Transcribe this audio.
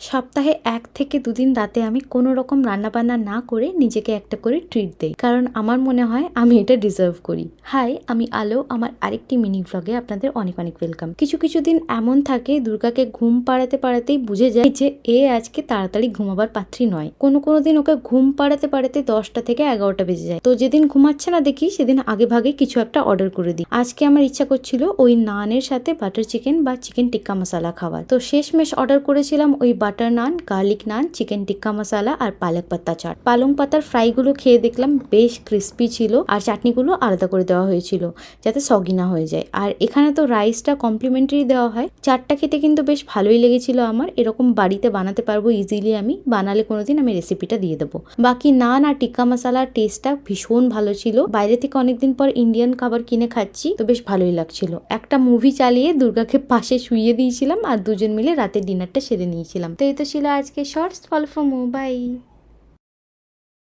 সপ্তাহে এক থেকে দুদিন রাতে আমি কোনো রকম রান্নাবান্না না করে নিজেকে একটা করে ট্রিট দেই। কারণ আমার মনে হয় আমি এটা ডিজার্ভ করি। হাই আমি আলো, আমার আরেকটি মিনি ভ্লগে আপনাদের অনেক অনেক ওয়েলকাম কিছু কিছু দিন এমন থাকে, দুর্গাকে ঘুম পাড়াতে পাড়াতেই বুঝে যায় যে এ আজকে তাড়াতাড়ি ঘুমাবার পাত্রী নয়। কোনো কোনো দিন ওকে ঘুম পাড়াতে পাড়াতে দশটা থেকে এগারোটা বেজে যায়। তো যেদিন ঘুমাচ্ছে না দেখি, সেদিন আগে ভাগে কিছু একটা অর্ডার করে দিই। আজকে আমার ইচ্ছা করছিল ওই নানের সাথে বাটার চিকেন বা চিকেন টিক্কা মশালা খাওয়ার। তো শেষমেশ অর্ডার করেছিলাম ওই butter naan garlic naan chicken tikka masala আর পালক পাত্তা চাট। পালং পাতার ফ্রাইগুলো খেয়ে দেখলাম বেশ ক্রিস্পি ছিল আর চাটনিগুলো আলাদা করে দেওয়া হয়েছিল যাতে সগি না হয়ে যায়। আর এখানে তো রাইসটা কমপ্লিমেন্টারি দেওয়া হয়। চাটটা খেতে কিন্তু বেশ ভালোই লেগেছিল আমার। এরকম বাড়িতে বানাতে পারব ইজিলি আমি। বানালে কোনোদিন আমি রেসিপিটা দিয়ে দেবো। বাকি নান আর টিক্কা মশালার টেস্টটা ভীষণ ভালো ছিল। বাইরে থেকে অনেকদিন পর ইন্ডিয়ান খাবার কিনে খাচ্ছি, তো বেশ ভালোই লাগছিল। একটা মুভি চালিয়ে দুর্গাকে পাশে শুইয়ে দিয়েছিলাম আর দুজন মিলে রাতে ডিনারটা সেরে নিয়েছিলাম। তো এই তো ছিল আজকে। Shorts follow for by